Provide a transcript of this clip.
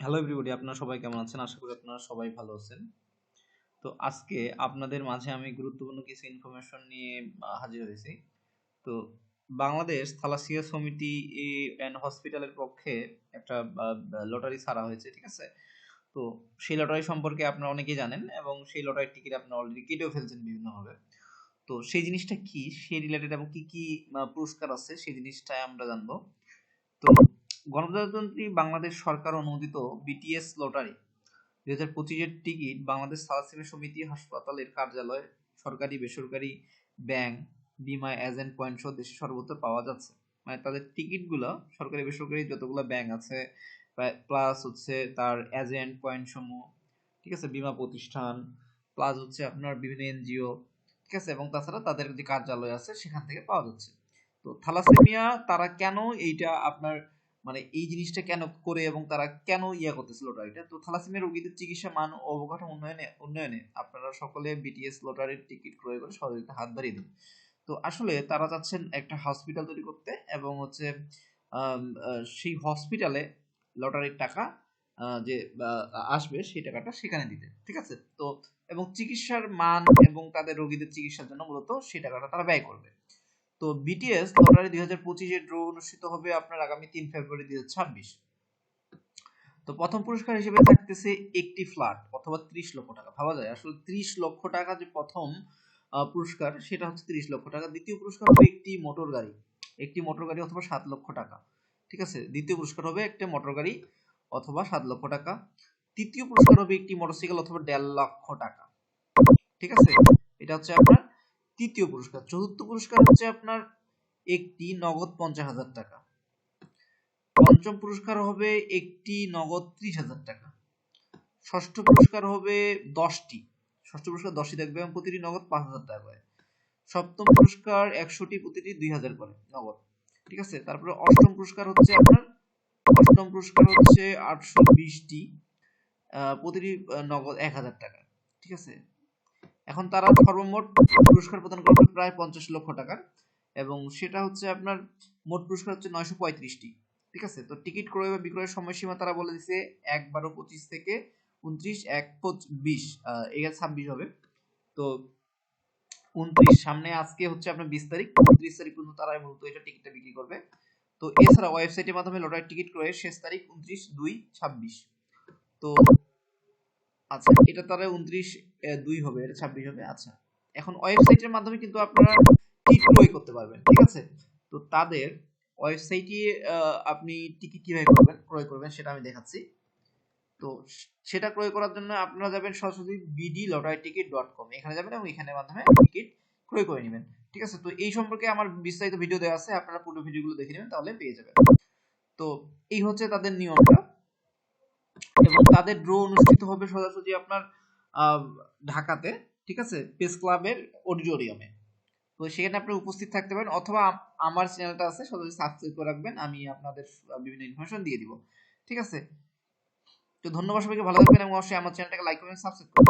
Hello everybody আপনারা সবাই কেমন আছেন? আশা করি আপনারা সবাই ভালো আছেন। তো আজকে আপনাদের মাঝে আমি গুরুত্বপূর্ণ কিছু ইনফরমেশন নিয়ে হাজির হয়েছি। তো বাংলাদেশ থালাসিয়া সমিতি অ্যান্ড হসপিটালের পক্ষে একটা লটারি ছাড়া হয়েছে, ঠিক আছে? তো সেই লটারি সম্পর্কে আপনারা অনেকেই জানেন এবং সেই লটারির টিকিট আপনারা অলরেডি কেটেও ফেলছেন বিভিন্নভাবে। তো সেই জিনিসটা কি? সেই রিলেটেড এবং কি কি পুরস্কার আছে? সেই জিনিসটাই আমরা জানব। গণপ্রজাতন্ত্রী বাংলাদেশ সরকার অনুমোদিত বিটিএস লটারি। দুই হাজার পঁচিশের টিকিট বাংলাদেশ সালাসিমা সমিতি হাসপাতালের কার্যালয় সরকারি, বেসরকারি ব্যাংক, বিমা এজেন্ট পয়েন্ট সহ দেশে সর্বত্র পাওয়া যাচ্ছে। মানে তাদের টিকিটগুলো সরকারি, বেসরকারি যতগুলো ব্যাংক আছে প্লাস হচ্ছে তার এজেন্ট পয়েন্ট সমূহ, ঠিক আছে? বিমা প্রতিষ্ঠান প্লাস হচ্ছে আপনার বিভিন্ন এনজিও, ঠিক আছে? এবং তাছাড়া তাদের যে কার্যালয় আছে, সেখান থেকে পাওয়া যাচ্ছে। তো থালাসেমিয়া তারা কেন এইটা আপনার মানে এই জিনিসটা কেন করে এবং তারা কেন ইয়া করতেছিল লটারিটা? তো থ্যালাসেমিয়া রোগীদের চিকিৎসা মান ও উন্নয়নে উন্নয়নে আপনারা সকলে বিটিএস লটারির টিকিট ক্রয় করে সহযোগিতা হাত বাড়িয়ে দিন। তো আসলে তারা চাচ্ছেন একটা হসপিটাল তৈরি করতে এবং হচ্ছে সেই হসপিটালে লটারির টাকা যে আসবে সেই টাকাটা সেখানে দিতে, ঠিক আছে? তো এবং চিকিৎসার মান এবং তাদের রোগীদের চিকিৎসার জন্য মূলত সেই টাকাটা তারা ব্যয় করবে। তো বিটিএস লটারি দুই হাজার পঁচিশের ড্র অনুষ্ঠিত হবে আপনার আগামী তিন ফেব্রুয়ারি দুই তো প্রথম পুরস্কার হিসেবে থাকতেছে একটি ফ্ল্যাট অথবা ত্রিশ লক্ষ টাকা। ভাবা যায়, আসলে ত্রিশ লক্ষ টাকা যে প্রথম পুরস্কার, সেটা হচ্ছে ত্রিশ লক্ষ টাকা। দ্বিতীয় পুরস্কার হবে একটি মোটর গাড়ি, একটি মোটর গাড়ি অথবা সাত লক্ষ টাকা। ঠিক আছে? দ্বিতীয় পুরস্কার হবে একটা মোটর গাড়ি অথবা সাত লক্ষ টাকা। তৃতীয় পুরস্কার হবে একটি মোটরসাইকেল অথবা দেড় লক্ষ টাকা। ঠিক আছে? এটা হচ্ছে আপনার তৃতীয় পুরস্কার। চতুর্থ পুরস্কার হচ্ছে আপনার একটি নগদ পঞ্চাশ হাজার টাকা। পঞ্চম পুরস্কার হবে একটি নগদ ত্রিশ হাজার টাকা। ষষ্ঠ পুরস্কার হবে দশটি। ষষ্ঠ পুরস্কার দশটি থাকবে এবং প্রতিটি নগদ পাঁচ হাজার টাকা করে। সপ্তম পুরস্কার একশোটি, প্রতিটি দুই হাজার করে নগদ। ঠিক আছে? তারপরে অষ্টম পুরস্কার হচ্ছে আপনার, অষ্টম পুরস্কার হচ্ছে আটশো বিশটি প্রতিটি নগদ এক হাজার টাকা। ঠিক আছে? এখন তারা সর্বমোট পুরস্কার প্রদান করবে প্রায় পঞ্চাশ লক্ষ টাকার, এবং সেটা হচ্ছে আপনার মোট পুরস্কার হচ্ছে নয়শো পঁয়ত্রিশটি। ঠিক আছে? তো টিকিট ক্রয় বা বিক্রয়ের সময়সীমা তারা বলে দিছে এক বারো পঁচিশ থেকে উনত্রিশ, এক বিশ এগারো ছাব্বিশ হবে। তো উনত্রিশ, সামনে আজকে হচ্ছে আপনার বিশ তারিখ, উনত্রিশ তারিখ পর্যন্ত তারা মূলত এটা টিকিটটা বিক্রি করবে। তো এছাড়া ওয়েবসাইটের মাধ্যমে লটারি টিকিট ক্রয়ের শেষ তারিখ উনত্রিশ দুই ছাব্বিশ। তো আচ্ছা এটা তারা উনত্রিশ দুই হবে, এটা ছাব্বিশ হবে আচ্ছা। এখন ওয়েবসাইটের মাধ্যমে কিন্তু আপনারা টিকিট ক্রয় করতে পারবেন, ঠিক আছে? তো তাদের ওয়েবসাইটে আপনি টিকিট কীভাবে করবেন, ক্রয় করবেন সেটা আমি দেখাচ্ছি। তো সেটা ক্রয় করার জন্য আপনারা যাবেন সরাসরি B D lottery ticket dot com এখানে যাবেন এবং এখানের মাধ্যমে টিকিট ক্রয় করে নেবেন, ঠিক আছে? তো এই সম্পর্কে আমার বিস্তারিত ভিডিও দেওয়া আছে, আপনারা পুরো ভিডিওগুলো দেখে নেবেন, তাহলে পেয়ে যাবেন। তো এই হচ্ছে তাদের নিয়মটা। এবং তাদের ড্র অনুষ্ঠিত হবে সরাসরি আপনার ঢাকাতে, ঠিক আছে? প্রেস ক্লাবের অডিটোরিয়ামে তো সেখানে আপনি উপস্থিত থাকতে পারেন অথবা আম- আমার চ্যানেলটা আছে সরাসরি সাবস্ক্রাইব করে রাখবেন, আমি আপনাদের বিভিন্ন ইনফরমেশন দিয়ে দিব। ঠিক আছে? তো ধন্যবাদ সবাইকে, ভালো থাকবেন এবং অবশ্যই আমার চ্যানেলটাকে লাইক করবেন সাবস্ক্রাইব করবেন